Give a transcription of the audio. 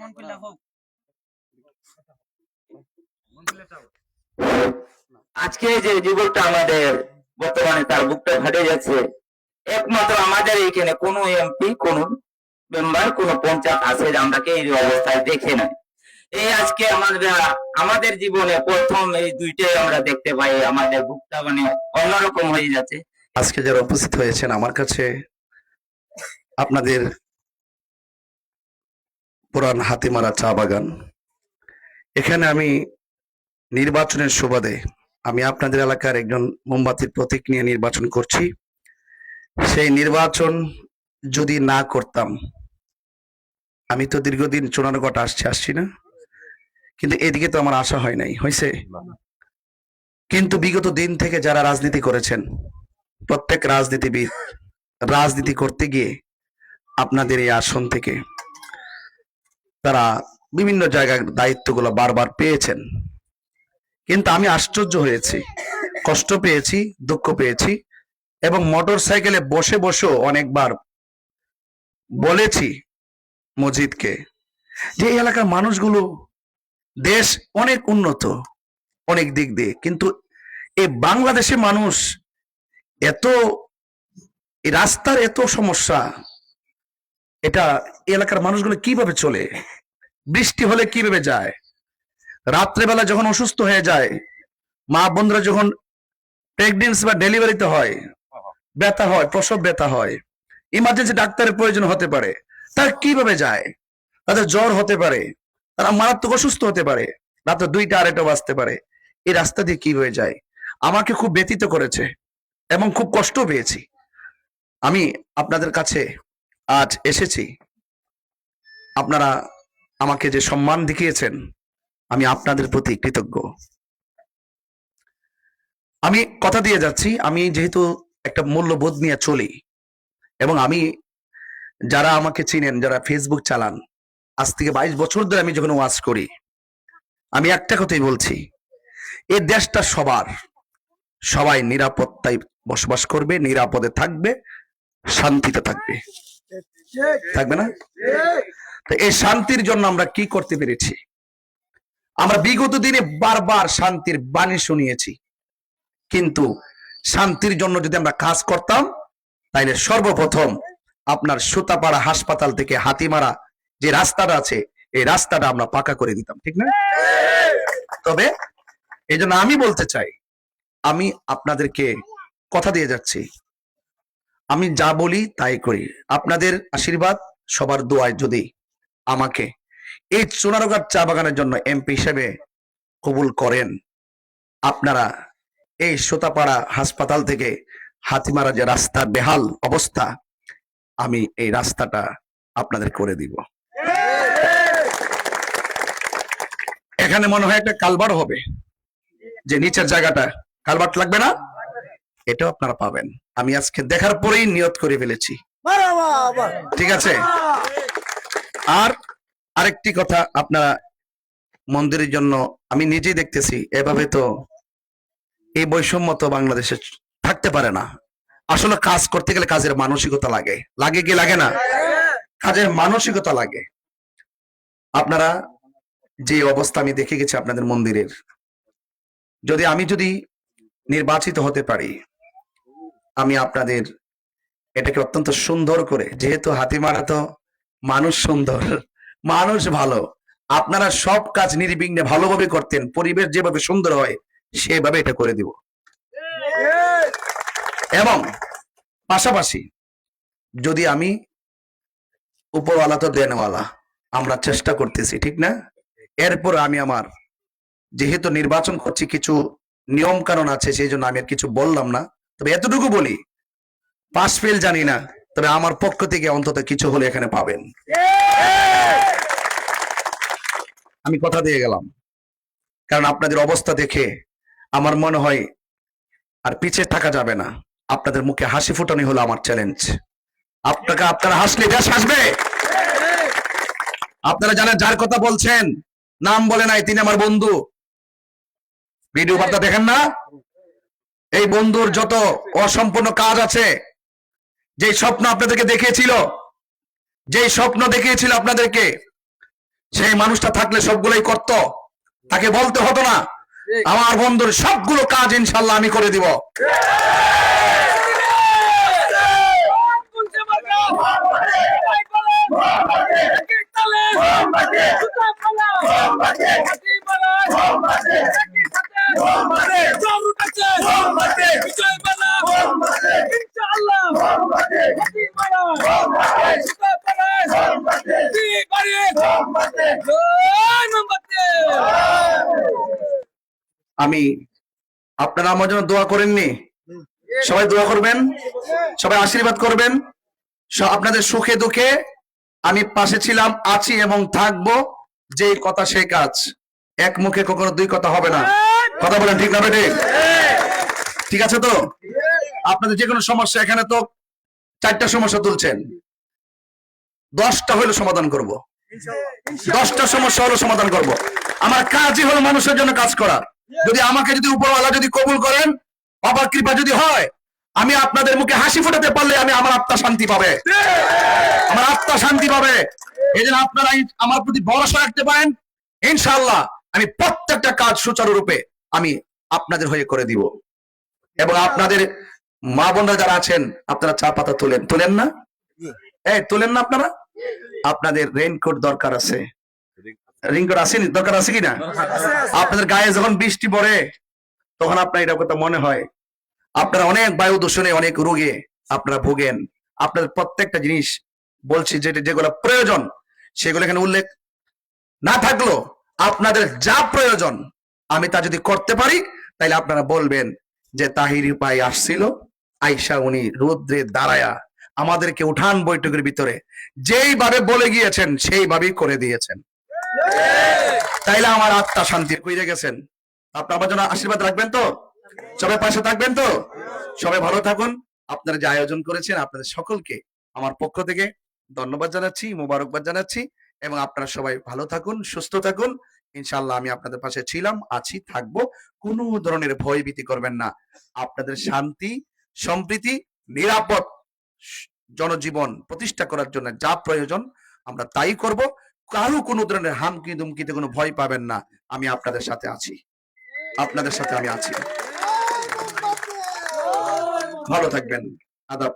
মন করলে হোক আজকে যে যুবকটা আমাদের বর্তমানে তার বুকটা ফাটে যাচ্ছে একমাত্র আমাদের এখানে কোনো এমপি কোন মেম্বার কোন পঞ্চায়েত আছে আমরাকে এই অবস্থায় দেখে নাই। এই আজকে আমরা আমাদের জীবনে প্রথম এই দুইটাই আমরা দেখতে পাই আমাদের বুকটা মানে অন্যরকম হয়ে যাচ্ছে। আজকে যারা উপস্থিত হয়েছেন, আমার কাছে আপনাদের পুরান হাতিমারা চা বাগান। এখানে আমি নির্বাচনের সুবাদে, আমি আপনাদের এলাকার একজন মোমবাতির প্রতীক নিয়ে নির্বাচন করছি। সেই নির্বাচন যদি না করতাম, আমি তো দীর্ঘদিন চুনারগট আসছি আসছি না। কিন্তু এদিকে তো আমার আশা হয় নাই হয়েছে কিন্তু বিগত দিন থেকে যারা রাজনীতি করেছেন, প্রত্যেক রাজনীতিবিদ, রাজনীতি করতে গিয়ে আপনাদের এই আসন থেকে তারা বিভিন্ন জায়গায় দায়িত্বগুলো বারবার পেয়েছেন। কিন্তু আমি আশ্চর্য হয়েছি, কষ্ট পেয়েছি, দুঃখ পেয়েছি। এবং মোটর সাইকেলে বসে বসেও অনেকবার বলেছি মজিদকে যে এই এলাকার মানুষগুলো দেশ অনেক উন্নত, অনেক দিক দিয়ে। কিন্তু এই বাংলাদেশে মানুষ এত রাস্তার এত সমস্যা, এটা এলাকার মানুষগুলো কীভাবে চলে? বৃষ্টি হলে কীভাবে যায়? রাত্রেবেলা যখন অসুস্থ হয়ে যায় মা বোনরা যখন প্রেগনেন্সি বা ডেলিভারিতে হয় ব্যথা হয়, প্রসব ব্যথা হয়। ইমার্জেন্সি ডাক্তারের প্রয়োজন হতে পারে। তারা কীভাবে যায়? তাদের জ্বর হতে পারে। তারা মারাত্মক অসুস্থ হতে পারে। রাত দুইটা আড়াইটা বাজতে পারে। এই রাস্তা দিয়ে কি হয়ে যায়? আমাকে খুব ব্যতীত করেছে এবং খুব কষ্ট পেয়েছি। আমি আপনাদের কাছে আজ এসেছি। আপনারা আমাকে যে সম্মান দেখিয়েছেন, আমি আপনাদের প্রতি কৃতজ্ঞ। আমি কথা দিয়ে যাচ্ছি। আমি যেহেতু একটা মূল্যবোধ নিয়ে চলি। এবং আমি, যারা আমাকে চিনেন, যারা ফেসবুক চালান, আজ থেকে বাইশ বছর ধরে আমি যখন ওয়াজ করি, আমি একটা কথাই বলছি এই দেশটা সবার। সবাই নিরাপত্তায় বসবাস করবে, নিরাপদে থাকবে, শান্তিতে থাকবে। থাকবে না? তো এই শান্তির জন্য আমরা কি করতে পেরেছি? আমরা বিগত দিনে বারবার শান্তির বাণী শুনিয়েছি। কিন্তু শান্তির জন্য যদি আমরা কাজ করতাম, তাইলে সর্বপ্রথম আপনার সুতাপাড়া হাসপাতাল থেকে হাতিমারা যে রাস্তাটা আছে, এই রাস্তাটা আমরা পাকা করে দিতাম, ঠিক না? তবে এই আমি বলতে চাই, আমি আপনাদেরকে কথা দিয়ে যাচ্ছি। আমি যা বলি তাই করি। আপনাদের আশীর্বাদ, সবার দোয়ায় যদি আমাকে এই সোনারগাঁ চা বাগানের জন্য এমপি হিসেবে কবুল করেন, আপনারা এই সোতাপাড়া হাসপাতাল থেকে হাতিমারা যে রাস্তার বেহাল অবস্থা, আমি এই রাস্তাটা আপনাদের করে দিব। এখানে মনে হয় একটা কালবার হবে। যে নিচের জায়গাটা কালবাট লাগবে না? এটাও আপনারা পাবেন। আমি আজকে দেখার পরেই নিয়ত করে ফেলেছি। ঠিক আছে? আর আরেকটি কথা আপনারা মন্দিরের জন্য আমি নিজেই দেখতেছি। এভাবে তো এই বৈষম্য তো বাংলাদেশে থাকতে পারে না। আসলে কাজ করতে গেলে কাজের মানসিকতা লাগে। লাগে কি লাগে না? কাজের মানসিকতা লাগে। আপনারা যে অবস্থা আমি দেখে গেছি আপনাদের মন্দিরের, যদি আমি যদি নির্বাচিত হতে পারি, আমি আপনাদের এটাকে অত্যন্ত সুন্দর করে, যেহেতু হাতিমারা তো মানুষ সুন্দর, মানুষ ভালো, আপনারা সব কাজ নির্বিঘ্নে ভালোভাবে করতেন, পরিবেশ যেভাবে সুন্দর হয় সেভাবে এটা করে দিব। এবং পাশাপাশি যদি আমি উপরওয়ালা তো দেনওয়ালা, আমরা চেষ্টা করতেছি, ঠিক না? এরপর আমি আমার যেহেতু নির্বাচন করছি, কিছু নিয়ম কানুন আছে, সেই জন্য আমি আর কিছু বললাম না। তবে এতটুকু বলি পাস ফেল জানি না, তবে আমার পক্ষ থেকে অন্তত কিছু হলে এখানে পাবেন। আমি কথা দিয়ে গেলাম। কারণ আপনাদের অবস্থা দেখে আমার মনে হয় আর পিছিয়ে থাকা যাবে না। আপনাদের মুখে হাসি ফোটানি হলো আমার চ্যালেঞ্জ আপনাকে আপনারা হাসলে দেশ হাসবে। আপনারা জানেন যার কথা বলছেন, নাম বলে নাই তিনি আমার বন্ধু। ভিডিও বার্তা দেখেন না? এই বন্ধুর যত অসম্পূর্ণ কাজ আছে যে স্বপ্ন আপনাদেরকে দেখিয়েছিল যে স্বপ্ন দেখিয়েছিল আপনাদেরকে, সেই মানুষটা থাকলে সবগুলোই করত। তাকে বলতে হতো না। আমার বন্ধুর সবগুলো কাজ ইনশাল্লাহ আমি করে দিব। আমি, আপনারা আমার জন্য দোয়া করেননি? সবাই দোয়া করবেন? সবাই আশীর্বাদ করবেন? আপনাদের সুখে দুঃখে আমি পাশে ছিলাম, আছি এবং থাকব যে কথা সেই কাজ। এক মুখে কখনো দুই কথা হবে না। কথা বলেন, ঠিক না বেটে ঠিক আছে তো? আপনাদের যে কোনো সমস্যা এখানে তো চারটা সমস্যা তুলছেন। দশটা হলো সমাধান করব। দশটা সমস্যা হলো সমাধান করব। আমার কাজই হলো মানুষের জন্য কাজ করা। যদি আমাকে যদি উপরওয়ালা যদি কবুল করেন বাবার কৃপা যদি হয় আমি আপনাদের মুখে হাসি ফোটাতে পারলে আমি আমার আত্মা শান্তি পাবে। আমার আত্মা শান্তি পাবে। এই জন্য আপনারা আমার প্রতি ভরসা রাখতে পারেন। ইনশাআল্লাহ আমি প্রত্যেকটা কাজ সুচারুরূপে আমি আপনাদের হয়ে করে দিব। এবং আপনাদের মা বোনরা যারা আছেন আপনারা চা পাতা তোলেন। তোলেন না? এই তোলেন না আপনারা? আপনাদের রেইনকোট দরকার আছে। রেইনকোট আসেনি? দরকার আছে কিনা? আপনাদের গায়ে যখন বৃষ্টি পড়ে তখন আপনার এটা কথা মনে হয়। আপনারা অনেক বায়ু দূষণে অনেক রোগে আপনারা ভোগেন। আপনাদের প্রত্যেকটা জিনিস বলছি যেটা যেগুলো প্রয়োজন সেগুলো এখানে উল্লেখ না থাকল। আপনাদের যা প্রয়োজন আমি তা যদি করতে পারি তাহলে আপনারা বলবেন যে তাহিরি পাই আসছিল। আইসা উনি রৌদ্রে দাঁড়ায়া আমাদেরকে উঠান বৈঠকের ভিতরে। যেইভাবে বলে গিয়েছেন সেইভাবেই করে দিয়েছেন। তাইলে আমার আত্মা শান্তি কইরে গেছেন। আপনি আমার জন্য আশীর্বাদ রাখবেন তো? সবাই পাশে থাকবেন তো? সবাই ভালো থাকুন। আপনারা যে আয়োজন করেছেন, আপনাদের সকলকে আমার পক্ষ থেকে ধন্যবাদ জানাচ্ছি, মোবারকবাদ জানাচ্ছি এবং আপনারা সবাই ভালো থাকুন, সুস্থ থাকুন। ইনশাল্লাহ আমি আপনাদের পাশে ছিলাম, আছি, থাকব। কোনো ধরনের ভয় ভীতি করবেন না। আপনাদের শান্তি, সম্প্রীতি, নিরাপদ জনজীবন প্রতিষ্ঠা করার জন্য যা প্রয়োজন, আমরা তাই করব। কারও কোনো ধরনের হামকি দুমকিতে কোনো ভয় পাবেন না, আমি আপনাদের সাথে আছি। আপনাদের সাথে আমি আছি। ভালো থাকবেন। আদাব।